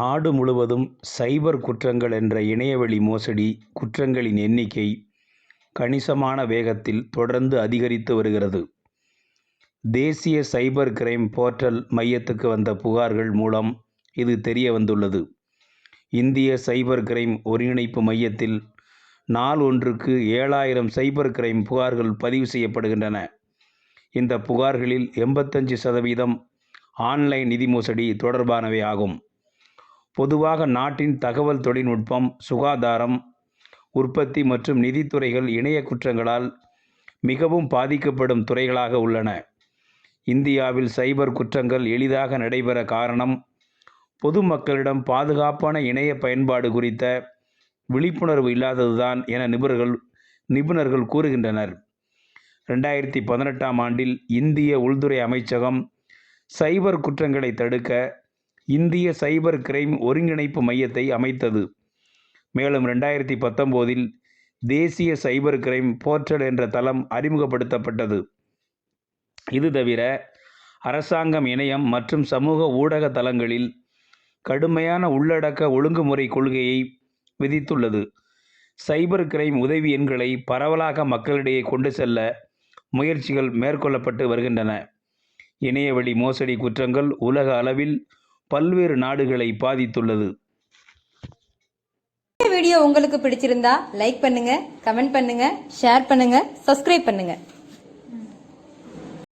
நாடு முழுவதும் சைபர் குற்றங்கள் என்ற இணையவழி மோசடி குற்றங்களின் எண்ணிக்கை கணிசமான வேகத்தில் தொடர்ந்து அதிகரித்து வருகிறது. தேசிய சைபர் கிரைம் போர்ட்டல் மையத்துக்கு வந்த புகார்கள் மூலம் இது தெரிய வந்துள்ளது இந்திய சைபர் கிரைம் ஒருங்கிணைப்பு மையத்தில் நாள் ஒன்றுக்கு ஏழாயிரம் சைபர் கிரைம் புகார்கள் பதிவு செய்யப்படுகின்றன. இந்த புகார்களில் எண்பத்தஞ்சு சதவீதம் ஆன்லைன் நிதி மோசடி தொடர்பானவை ஆகும். பொதுவாக நாட்டின் தகவல் தொழில்நுட்பம் சுகாதாரம் உற்பத்தி மற்றும் நிதித்துறைகள் இணைய குற்றங்களால் மிகவும் பாதிக்கப்படும் துறைகளாக உள்ளன. இந்தியாவில் சைபர் குற்றங்கள் எளிதாக நடைபெற காரணம் பொதுமக்களிடம் பாதுகாப்பான இணைய பயன்பாடு குறித்த விழிப்புணர்வு இல்லாததுதான் என நிபுணர்கள் நிபுணர்கள் கூறுகின்றனர். ரெண்டாயிரத்தி பதினெட்டாம் ஆண்டில் இந்திய உள்துறை அமைச்சகம் சைபர் குற்றங்களை தடுக்க இந்திய சைபர் கிரைம் ஒருங்கிணைப்பு மையத்தை அமைத்தது. மேலும் ரெண்டாயிரத்தி பத்தொம்போதில் தேசிய சைபர் கிரைம் போர்ட்டல் என்ற தளம் அறிமுகப்படுத்தப்பட்டது. இது தவிர அரசாங்கம் இணையம் மற்றும் சமூக ஊடக தளங்களில் கடுமையான உள்ளடக்க ஒழுங்குமுறை கொள்கையை விதித்துள்ளது. சைபர் கிரைம் உதவி எண்களை பரவலாக மக்களிடையே கொண்டு செல்ல முயற்சிகள் மேற்கொள்ளப்பட்டு வருகின்றன. இணையவழி மோசடி குற்றங்கள் உலக அளவில் பல்வேறு நாடுகளை பாதித்துள்ளது. இந்த வீடியோ உங்களுக்கு பிடிச்சிருந்தா லைக் பண்ணுங்க கமெண்ட் பண்ணுங்க ஷேர் பண்ணுங்க சப்ஸ்கிரைப் பண்ணுங்க.